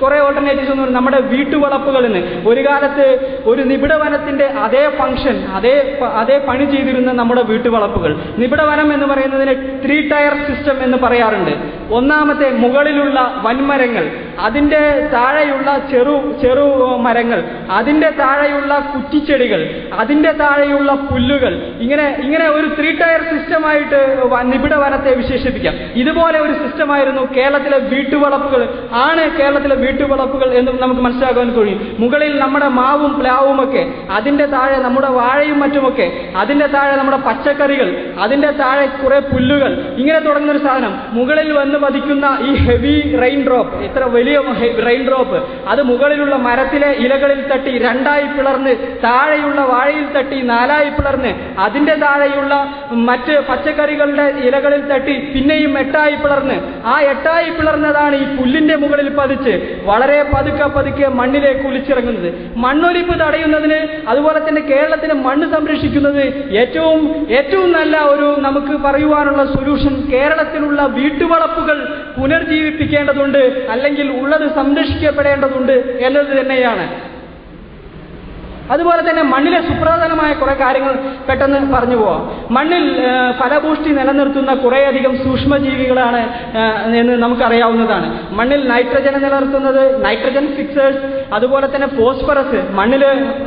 കുറെ ഓൾട്ടർനേറ്റീവ്സ് ഒന്നും നമ്മുടെ വീട്ടുവളപ്പുകളിൽ നിന്ന് ഒരു കാലത്ത് ഒരു നിബിഡ വനത്തിന്റെ അതേ ഫംഗ്ഷൻ അതേ അതേ പണി ചെയ്തിരുന്ന നമ്മുടെ വീട്ടുവളപ്പുകൾ. നിബിഡവനം എന്ന് പറയുന്നതിന് ത്രീ ടയർ സിസ്റ്റം എന്ന് പറയാറുണ്ട്. ഒന്നാമത്തെ മുകളിലുള്ള വൻമരങ്ങൾ അതിന്റെ താഴെയുള്ള ചെറു ചെറു മരങ്ങൾ അതിന്റെ താഴെയുള്ള കുറ്റിച്ചെടികൾ അതിന്റെ താഴെയുള്ള പുല്ലുകൾ ഇങ്ങനെ ഇങ്ങനെ ഒരു ത്രീ ടയർ സിസ്റ്റമായിട്ട് നിബിഡ വനത്തെ വിശേഷിപ്പിക്കാം. ഇതുപോലെ ഒരു സിസ്റ്റമായിരുന്നു കേരളത്തിലെ വീട്ടുവളപ്പുകൾ ആണ് കേരളത്തിലെ വീട്ടുവളപ്പുകൾ എന്ന് നമുക്ക് മനസ്സിലാക്കാൻ കഴിയും. മുകളിൽ നമ്മുടെ മാവും പ്ലാവും ഒക്കെ അതിന്റെ താഴെ നമ്മുടെ വാഴയും മറ്റുമൊക്കെ അതിന്റെ താഴെ നമ്മുടെ പച്ചക്കറികൾ അതിന്റെ താഴെ കുറെ പുല്ലുകൾ ഇങ്ങനെ തുടങ്ങുന്ന ഒരു സാധനം. മുകളിൽ വന്ന് പതിക്കുന്ന ഈ ഹെവി റെയിൻ ഡ്രോപ്പ് ഇത്ര വലിയ റെയിൻ ഡ്രോപ്പ് അത് മുകളിലുള്ള മരത്തിലെ ഇലകളിൽ തട്ടി രണ്ടായി പിളർന്ന് താഴെയുള്ള വാഴയിൽ തട്ടി നാലായി പിളർന്ന് അതിന്റെ താഴെയുള്ള മറ്റ് പച്ചക്കറികളുടെ ഇലകളിൽ തട്ടി പിന്നെയും എട്ടായി പിളർന്ന്. ആ എട്ടായി പിളർന്നതാണ് ഈ പുല്ലിന്റെ മുകളിൽ പതിച്ച് വളരെ പതുക്കെ പതുക്കെ മണ്ണിലേക്ക് ഒലിച്ചിറങ്ങുന്നത്. മണ്ണൊലിപ്പ് തടയുന്നതിന് അതുപോലെ തന്നെ കേരളത്തിലെ മണ്ണ് സംരക്ഷിക്കുന്നത് ഏറ്റവും ഏറ്റവും നല്ല ഒരു നമുക്ക് പറയുവാനുള്ള സൊല്യൂഷൻ കേരളത്തിലുള്ള വീട്ടുവളപ്പുകൾ പുനർജീവിപ്പിക്കേണ്ടതുണ്ട് അല്ലെങ്കിൽ ഉള്ളത് സംരക്ഷിക്കപ്പെടേണ്ടതുണ്ട് എന്നത് തന്നെയാണ്. അതുപോലെ തന്നെ മണ്ണിലെ സുപ്രധാനമായ കുറെ കാര്യങ്ങൾ പെട്ടെന്ന് പറഞ്ഞു പോവാം. മണ്ണിൽ ഫലപുഷ്ടി നിലനിർത്തുന്ന കുറേയധികം സൂക്ഷ്മജീവികളാണ് എന്ന് നമുക്കറിയാവുന്നതാണ്. മണ്ണിൽ നൈട്രജൻ നിലനിർത്തുന്നത് നൈട്രജൻ ഫിക്സേഴ്സ് അതുപോലെ തന്നെ ഫോസ്ഫറസ്. മണ്ണിൽ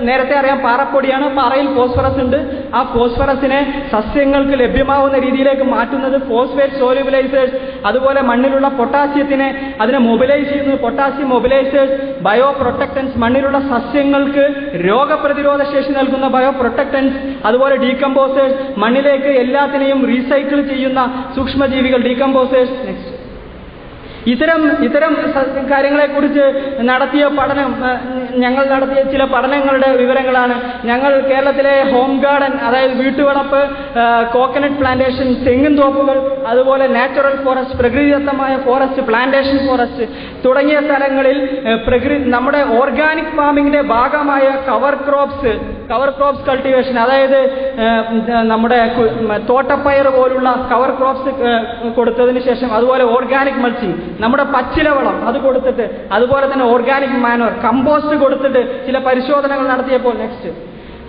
നേരത്തെ അറിയാം പാറപ്പൊടിയാണ് പാറയിൽ ഫോസ്ഫറസ് ഉണ്ട്. ആ ഫോസ്ഫറസിനെ സസ്യങ്ങൾക്ക് ലഭ്യമാവുന്ന രീതിയിലേക്ക് മാറ്റുന്നത് ഫോസ്ഫേറ്റ് സോലിബിലൈസേഴ്സ് അതുപോലെ മണ്ണിലുള്ള പൊട്ടാസ്യത്തിനെ അതിനെ മൊബിലൈസ് ചെയ്യുന്നത് പൊട്ടാസ്യം മൊബിലൈസേഴ്സ് ബയോ പ്രൊട്ടക്ടൻസ് മണ്ണിലുള്ള സസ്യങ്ങൾക്ക് രോഗപ്രതിരോധ ശേഷി നൽകുന്ന ബയോ പ്രൊട്ടക്ടൻസ് അതുപോലെ ഡീകമ്പോസേഴ്സ് മണ്ണിലേക്ക് എല്ലാത്തിനെയും റീസൈക്കിൾ ചെയ്യുന്ന സൂക്ഷ്മജീവികൾ ഡീകമ്പോസേഴ്സ് നെക്സ്റ്റ് ഇത്തരം ഇത്തരം കാര്യങ്ങളെ കുറിച്ച് നടത്തിയ പഠനം ഞങ്ങൾ നടത്തിയ ചില പഠനങ്ങളുടെ വിവരങ്ങളാണ്. ഞങ്ങൾ കേരളത്തിലെ ഹോം ഗാർഡൻ അതായത് വീട്ടുവളപ്പ് കോക്കനട്ട് പ്ലാന്റേഷൻ തെങ്ങും തോപ്പുകൾ അതുപോലെ നാച്ചുറൽ ഫോറസ്റ്റ് പ്രകൃതിദത്തമായ ഫോറസ്റ്റ് പ്ലാന്റേഷൻ ഫോറസ്റ്റ് തുടങ്ങിയ സ്ഥലങ്ങളിൽ പ്രകൃതി നമ്മുടെ ഓർഗാനിക് ഫാമിങ്ങിന്റെ ഭാഗമായ cover crops cover crops cultivation അതായത് നമ്മുടെ തോട്ടപ്പയർ പോലുള്ള കവർ ക്രോപ്സ് കൊടുത്തതിന് ശേഷം അതുപോലെ ഓർഗാനിക് മൾച്ചിങ് നമ്മുടെ പച്ചിലവളം അത് കൊടുത്തിട്ട് അതുപോലെ തന്നെ ഓർഗാനിക് മാനുവർ കമ്പോസ്റ്റ് കൊടുത്തിട്ട് ചില പരിശോധനകൾ നടത്തിയപ്പോൾ നെക്സ്റ്റ്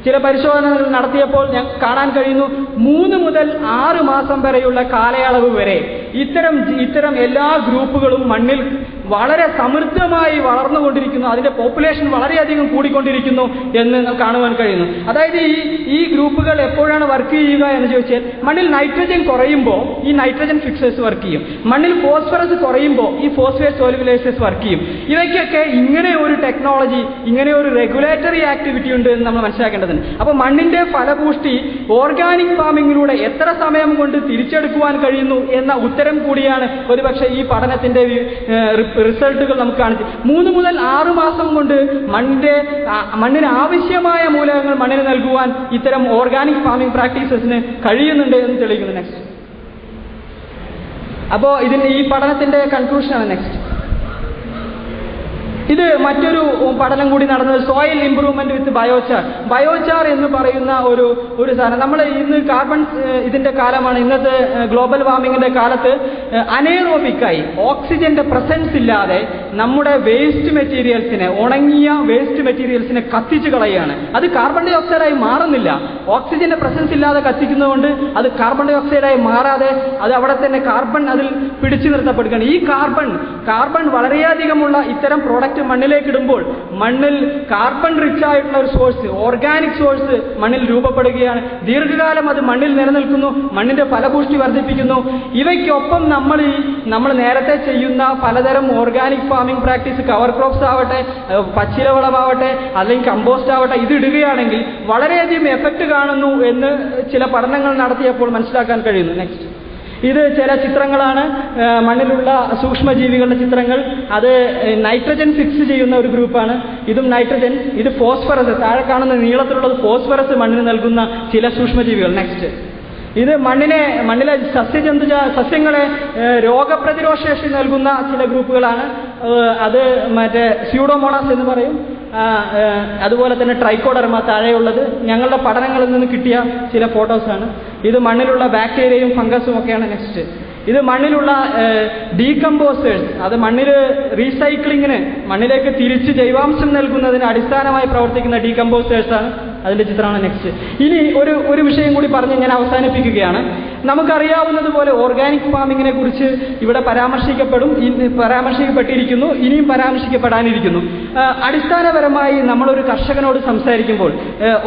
ചില പരിശോധനകൾ നടത്തിയപ്പോൾ ഞാൻ കാണാൻ കഴിയുന്നു മൂന്ന് മുതൽ ആറ് മാസം വരെയുള്ള കാലയളവ് വരെ ഇത്തരം ഇത്തരം എല്ലാ ഗ്രൂപ്പുകളും മണ്ണിൽ വളരെ സമൃദ്ധമായി വളർന്നുകൊണ്ടിരിക്കുന്നു. അതിന്റെ പോപ്പുലേഷൻ വളരെയധികം കൂടിക്കൊണ്ടിരിക്കുന്നു എന്ന് കാണുവാൻ കഴിയുന്നു. അതായത് ഈ ഈ ഗ്രൂപ്പുകൾ എപ്പോഴാണ് വർക്ക് ചെയ്യുക എന്ന് ചോദിച്ചാൽ മണ്ണിൽ നൈട്രജൻ കുറയുമ്പോൾ ഈ നൈട്രജൻ ഫിക്സേഴ്സ് വർക്ക് ചെയ്യും. മണ്ണിൽ ഫോസ്ഫറസ് കുറയുമ്പോൾ ഈ ഫോസ്ഫേറ്റ് സോലുബിലൈസേഴ്സ് വർക്ക് ചെയ്യും. ഇവയ്ക്കൊക്കെ ഇങ്ങനെ ഒരു ടെക്നോളജി ഇങ്ങനെ ഒരു റെഗുലേറ്ററി ആക്ടിവിറ്റി ഉണ്ട് എന്ന് നമ്മൾ മനസ്സിലാക്കേണ്ടതുണ്ട്. അപ്പോൾ മണ്ണിന്റെ ഫലപുഷ്ടി ഓർഗാനിക് ഫാമിങ്ങിലൂടെ എത്ര സമയം കൊണ്ട് തിരിച്ചെടുക്കുവാൻ കഴിയുന്നു എന്ന ഉത്തരം കൂടിയാണ്. ഒരുപക്ഷെ ഈ പഠനത്തിന്റെ റിസൾട്ടുകൾ നമുക്ക് കാണിച്ചു. മൂന്ന് മുതൽ ആറു മാസം കൊണ്ട് മണ്ണിന്റെ മണ്ണിന് ആവശ്യമായ മൂലകങ്ങൾ മണ്ണിന് നൽകുവാൻ ഇത്തരം ഓർഗാനിക് ഫാമിംഗ് പ്രാക്ടീസസിന് കഴിയുന്നുണ്ട് എന്ന് തെളിയിക്കുന്നു. നെക്സ്റ്റ് അപ്പോൾ ഇതിന്റെ ഈ പഠനത്തിന്റെ കൺക്ലൂഷനാണ് നെക്സ്റ്റ് ഇത് മറ്റൊരു പഠനം കൂടി നടന്നത് soil improvement with biochar biochar എന്ന് പറയുന്ന ഒരു ഒരു സാധനം. നമ്മൾ ഇന്ന് കാർബൺ ഇതിന്റെ കാലമാണ്. ഇന്നത്തെ ഗ്ലോബൽ വാർമിങ്ങിന്റെ കാലത്ത് അനേറോബിക്കായി ഓക്സിജന്റെ പ്രസൻസ് ഇല്ലാതെ നമ്മുടെ വേസ്റ്റ് മെറ്റീരിയൽസിനെ ഉണങ്ങിയ വേസ്റ്റ് മെറ്റീരിയൽസിനെ കത്തിച്ചു കളയുകയാണ്. അത് കാർബൺ ഡൈ ഓക്സൈഡായി മാറുന്നില്ല. ഓക്സിജന്റെ പ്രസൻസ് ഇല്ലാതെ കത്തിക്കുന്നതുകൊണ്ട് അത് കാർബൺ ഡൈ ഓക്സൈഡായി മാറാതെ അത് അവിടെ തന്നെ കാർബൺ അതിൽ പിടിച്ചു നിർത്തപ്പെടുകയാണ്. ഈ കാർബൺ കാർബൺ വളരെയധികമുള്ള ഇത്തരം പ്രോഡക്റ്റ് മണ്ണിലേക്ക് ഇടുമ്പോൾ മണ്ണിൽ കാർബൺ റിച്ച് ആയിട്ടുള്ള ഒരു സോഴ്സ് ഓർഗാനിക് സോഴ്സ് മണ്ണിൽ രൂപപ്പെടുകയാണ്. ദീർഘകാലം അത് മണ്ണിൽ നിലനിൽക്കുന്നു മണ്ണിന്റെ ഫലപുഷ്ടി വർദ്ധിപ്പിക്കുന്നു. ഇവയ്ക്കൊപ്പം നമ്മൾ ഈ നമ്മൾ നേരത്തെ ചെയ്യുന്ന പലതരം organic farming practice cover crops ആവട്ടെ പച്ചിലവളമാവട്ടെ അല്ലെങ്കിൽ കമ്പോസ്റ്റ് ആവട്ടെ ഇത് ഇടുകയാണെങ്കിൽ വളരെയധികം എഫക്റ്റ് കാണുന്നു എന്ന് ചില പഠനങ്ങൾ നടത്തിയപ്പോൾ മനസ്സിലാക്കാൻ കഴിയുന്നു. നെക്സ്റ്റ് ഇത് ചില ചിത്രങ്ങളാണ്. മണ്ണിലുള്ള സൂക്ഷ്മജീവികളുടെ ചിത്രങ്ങൾ. അത് നൈട്രജൻ ഫിക്സ് ചെയ്യുന്ന ഒരു ഗ്രൂപ്പാണ്. ഇതും നൈട്രജൻ ഇത് ഫോസ്ഫറസ് താഴെ കാണുന്ന നീളത്തിലുള്ളത് ഫോസ്ഫറസ് മണ്ണിന് നൽകുന്ന ചില സൂക്ഷ്മജീവികൾ. നെക്സ്റ്റ് ഇത് മണ്ണിനെ മണ്ണിലെ സസ്യജന്തു സസ്യങ്ങളെ രോഗപ്രതിരോധശേഷി രോഗപ്രതിരോധ ശേഷി നൽകുന്ന ചില ഗ്രൂപ്പുകളാണ്. അത് മറ്റേ സ്യൂഡോമോണാസ് എന്ന് പറയും. അതുപോലെ തന്നെ ട്രൈക്കോഡർമ താഴെയുള്ളത് ഞങ്ങളുടെ പഠനങ്ങളിൽ നിന്ന് കിട്ടിയ ചില ഫോട്ടോസാണ് ഇത് മണ്ണിലുള്ള ബാക്ടീരിയയും ഫംഗസും ഒക്കെയാണ് നെക്സ്റ്റ് ഇത് മണ്ണിലുള്ള ഡീകമ്പോസേഴ്സ് അത് മണ്ണിൽ റീസൈക്ലിങ്ങിന് മണ്ണിലേക്ക് തിരിച്ച് ജൈവാംശം നൽകുന്നതിന് അടിസ്ഥാനമായി പ്രവർത്തിക്കുന്ന ഡീകമ്പോസേഴ്സ് അതിന്റെ ചിത്രമാണ് നെക്സ്റ്റ് ഇനി ഒരു ഒരു വിഷയം കൂടി പറഞ്ഞ് ഞാൻ അവസാനിപ്പിക്കുകയാണ്. നമുക്കറിയാവുന്നതുപോലെ ഓർഗാനിക് ഫാമിങ്ങിനെ കുറിച്ച് ഇവിടെ പരാമർശിക്കപ്പെടും പരാമർശിക്കപ്പെട്ടിരിക്കുന്നു ഇനിയും പരാമർശിക്കപ്പെടാനിരിക്കുന്നു. അടിസ്ഥാനപരമായി നമ്മളൊരു കർഷകനോട് സംസാരിക്കുമ്പോൾ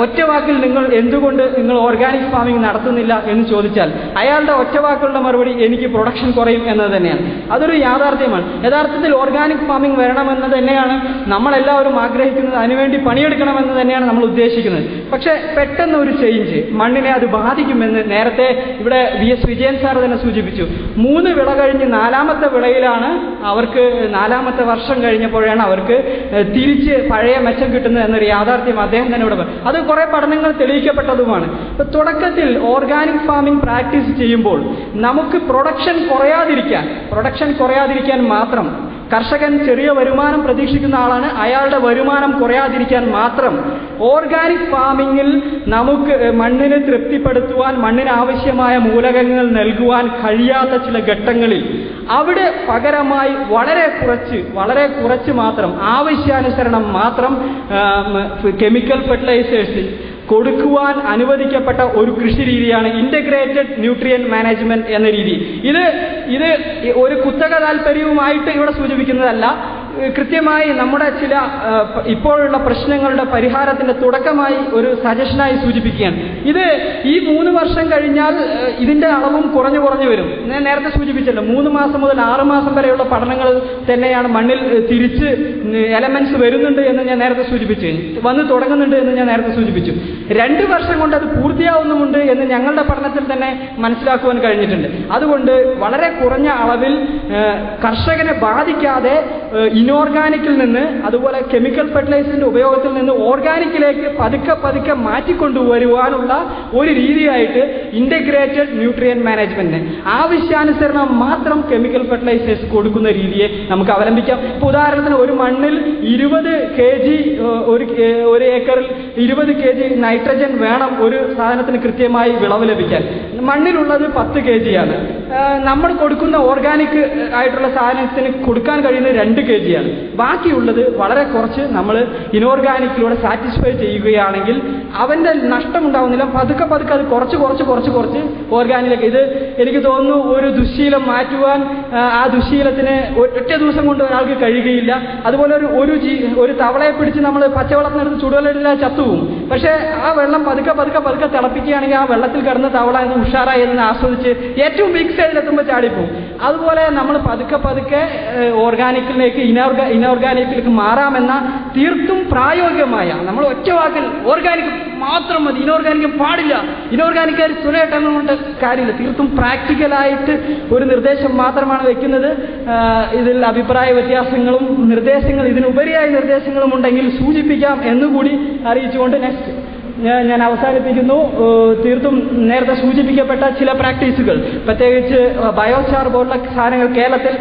ഒറ്റ വാക്കിൽ നിങ്ങൾ എന്തുകൊണ്ട് നിങ്ങൾ ഓർഗാനിക് ഫാമിംഗ് നടത്തുന്നില്ല എന്ന് ചോദിച്ചാൽ അയാളുടെ ഒറ്റ വാക്കുകളുടെ മറുപടി എനിക്ക് പ്രൊഡക്ഷൻ കുറയും എന്നത് തന്നെയാണ്. അതൊരു യാഥാർത്ഥ്യമാണ്. യഥാർത്ഥത്തിൽ ഓർഗാനിക് ഫാമിംഗ് വരണമെന്ന് തന്നെയാണ് നമ്മളെല്ലാവരും ആഗ്രഹിക്കുന്നത്. അതിനുവേണ്ടി പണിയെടുക്കണമെന്ന് തന്നെയാണ് നമ്മൾ ഉദ്ദേശിക്കുന്നത്. പക്ഷേ പെട്ടെന്ന് ഒരു ചേഞ്ച് മണ്ണിനെ അത് ബാധിക്കുമെന്ന് നേരത്തെ ഇവിടെ വി എസ് വിജയൻ സാർ തന്നെ സൂചിപ്പിച്ചു. മൂന്ന് വിള കഴിഞ്ഞ് നാലാമത്തെ വിളയിലാണ് അവർക്ക് നാലാമത്തെ വർഷം കഴിഞ്ഞപ്പോഴാണ് അവർക്ക് തിരിച്ച് പഴയ മെച്ചം കിട്ടുന്നത് എന്നൊരു യാഥാർത്ഥ്യം അദ്ദേഹം തന്നെ ഇവിടെ പറഞ്ഞു. അത് കുറെ പഠനങ്ങൾ തെളിയിക്കപ്പെട്ടതുമാണ്. ഇപ്പൊ തുടക്കത്തിൽ ഓർഗാനിക് ഫാമിംഗ് പ്രാക്ടീസ് ചെയ്യുമ്പോൾ നമുക്ക് പ്രൊഡക്ഷൻ കുറയാതിരിക്കാൻ പ്രൊഡക്ഷൻ കുറയാതിരിക്കാൻ മാത്രം കർഷകൻ ചെറിയ വരുമാനം പ്രതീക്ഷിക്കുന്ന ആളാണ്. അയാളുടെ വരുമാനം കുറയാതിരിക്കാൻ മാത്രം ഓർഗാനിക് ഫാമിങ്ങിൽ നമുക്ക് മണ്ണിനെ തൃപ്തിപ്പെടുത്തുവാൻ മണ്ണിന് ആവശ്യമായ മൂലകങ്ങൾ നൽകുവാൻ കഴിയാത്ത ചില ഘട്ടങ്ങളിൽ അവിടെ പകരമായി വളരെ കുറച്ച് വളരെ കുറച്ച് മാത്രം ആവശ്യാനുസരണം മാത്രം കെമിക്കൽ ഫെർട്ടിലൈസേഴ്സ് കൊടുക്കുവാൻ അനുവദിക്കപ്പെട്ട ഒരു കൃഷി രീതിയാണ് ഇന്റഗ്രേറ്റഡ് ന്യൂട്രിയൻ മാനേജ്മെന്റ് എന്ന രീതി. ഇത് ഇത് ഒരു കുത്തക താല്പര്യവുമായിട്ട് ഇവിടെ സൂചിപ്പിക്കുന്നതല്ല. കൃത്യമായി നമ്മുടെ ചില ഇപ്പോഴുള്ള പ്രശ്നങ്ങളുടെ പരിഹാരത്തിന്റെ തുടക്കമായി ഒരു സജഷനായി സൂചിപ്പിക്കുകയാണ്. ഇത് ഈ മൂന്ന് വർഷം കഴിഞ്ഞാൽ ഇതിന്റെ അളവും കുറഞ്ഞു കുറഞ്ഞു വരും. ഞാൻ നേരത്തെ സൂചിപ്പിച്ചല്ലോ മൂന്ന് മാസം മുതൽ ആറ് മാസം വരെയുള്ള പഠനങ്ങൾ തന്നെയാണ് മണ്ണിൽ തിരിച്ച് എലമെന്റ്സ് വരുന്നുണ്ട് എന്ന് ഞാൻ നേരത്തെ സൂചിപ്പിച്ചു. വന്ന് തുടങ്ങുന്നുണ്ട് എന്ന് ഞാൻ നേരത്തെ സൂചിപ്പിച്ചു. രണ്ട് വർഷം കൊണ്ട് അത് പൂർത്തിയാവുന്നുമുണ്ട് എന്ന് ഞങ്ങളുടെ പഠനത്തിൽ തന്നെ മനസ്സിലാക്കുവാൻ കഴിഞ്ഞിട്ടുണ്ട്. അതുകൊണ്ട് വളരെ കുറഞ്ഞ അളവിൽ കർഷകനെ ബാധിക്കാതെ ഇനോർഗാനിക്കിൽ നിന്ന് അതുപോലെ കെമിക്കൽ ഫെർട്ടിലൈസറിന്റെ ഉപയോഗത്തിൽ നിന്ന് ഓർഗാനിക്കിലേക്ക് പതുക്കെ പതുക്കെ മാറ്റിക്കൊണ്ടുവരുവാനുള്ള ഒരു രീതിയായിട്ട് ഇന്റഗ്രേറ്റഡ് ന്യൂട്രിയൻ മാനേജ്മെന്റിന് ആവശ്യാനുസരണം മാത്രം കെമിക്കൽ ഫെർട്ടിലൈസേഴ്സ് കൊടുക്കുന്ന രീതിയെ നമുക്ക് അവലംബിക്കാം. ഇപ്പൊ ഉദാഹരണത്തിന് ഒരു മണ്ണിൽ ഇരുപത് കെ ജി ഒരു ഒരു ഏക്കറിൽ ഇരുപത് കെ ജി നൈട്രജൻ വേണം ഒരു സാധനത്തിന് കൃത്യമായി വിളവ് ലഭിക്കാൻ. മണ്ണിലുള്ളത് പത്ത് കെ ജിയാണ് നമ്മൾ കൊടുക്കുന്ന ഓർഗാനിക് ആയിട്ടുള്ള സാധനത്തിന് കൊടുക്കാൻ കഴിയുന്ന രണ്ട് കെ ജിയാണ് ബാക്കിയുള്ളത് വളരെ കുറച്ച് നമ്മൾ ഇനോർഗാനിക്കിലൂടെ സാറ്റിസ്ഫൈ ചെയ്യുകയാണെങ്കിൽ അവന്റെ നഷ്ടം ഉണ്ടാവുന്നില്ല പതുക്കെ പതുക്കെ അത് കുറച്ച് കുറച്ച് കുറച്ച് കുറച്ച് ഓർഗാനിലേക്ക് ഇത് എനിക്ക് തോന്നുന്നു ഒരു ദുശ്ശീലം മാറ്റുവാൻ ആ, ദുശ്ശീലത്തിന് ഒറ്റ ദിവസം കൊണ്ട് ഒരാൾക്ക് കഴിയുകയില്ല. അതുപോലെ ഒരു ഒരു ജീ ഒരു തവളയെ പിടിച്ച് നമ്മൾ പച്ചവെള്ളത്തിനടുത്ത് ചുടുവെള്ളം ചത്തുപോകും. പക്ഷേ ആ വെള്ളം പതുക്കെ പതുക്കെ പതുക്കെ തിളപ്പിക്കുകയാണെങ്കിൽ ആ വെള്ളത്തിൽ കിടന്ന തവള എന്ന് ഉഷാറായി എന്ന് ആസ്വദിച്ച് ഏറ്റവും ബിഗ് സൈഡിലെത്തുമ്പോൾ ചാടിപ്പോവും അതുപോലെ നമ്മൾ പതുക്കെ പതുക്കെ ഓർഗാനിക്കിലേക്ക് ഇനോർഗ ഇനോർഗാനിക്കിലേക്ക് മാറാമെന്ന തീർത്തും പ്രായോഗികമായ നമ്മൾ ഒറ്റ വാക്കിൽ ഓർഗാനിക് മാത്രം മതി ഇനോർഗാനിക് പാടില്ല. ഇനോർഗാനിക്കാർ കൊണ്ട് കാര്യമില്ല. തീർത്തും പ്രാക്ടിക്കലായിട്ട് ഒരു നിർദ്ദേശം മാത്രമാണ് വെക്കുന്നത്. ഇതിൽ അഭിപ്രായ വ്യത്യാസങ്ങളും നിർദ്ദേശങ്ങൾ ഇതിനുപരിയായ നിർദ്ദേശങ്ങളും ഉണ്ടെങ്കിൽ സൂചിപ്പിക്കാം എന്നുകൂടി അറിയിച്ചുകൊണ്ട് നെക്സ്റ്റ് ഞാൻ അവസാനിപ്പിക്കുന്നു. തീർത്തും നേരത്തെ സൂചിപ്പിക്കപ്പെട്ട ചില പ്രാക്ടീസുകൾ. പ്രത്യേകിച്ച് ബയോചാർ പോലുള്ള സാധനങ്ങൾ കേരളത്തിൽ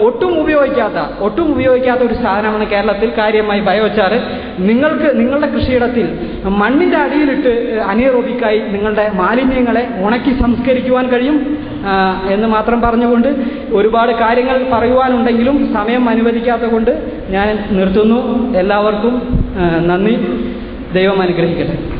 ഒട്ടും ഉപയോഗിക്കാത്ത ഒട്ടും ഉപയോഗിക്കാത്ത ഒരു സാധനമാണ് കേരളത്തിൽ കാര്യമായി ബയോചാർ. നിങ്ങൾക്ക് നിങ്ങളുടെ കൃഷിയിടത്തിൽ മണ്ണിന്റെ അടിയിലിട്ട് അനിയറോബിക്കായി നിങ്ങളുടെ മാലിന്യങ്ങളെ ഉണക്കി സംസ്കരിക്കുവാൻ കഴിയും എന്ന് മാത്രം പറഞ്ഞുകൊണ്ട് ഒരുപാട് കാര്യങ്ങൾ പറയുവാനുണ്ടെങ്കിലും സമയം അനുവദിക്കാത്ത കൊണ്ട് ഞാൻ നിർത്തുന്നു. എല്ലാവർക്കും നന്ദി. ദൈവം അനുഗ്രഹിക്കട്ടെ.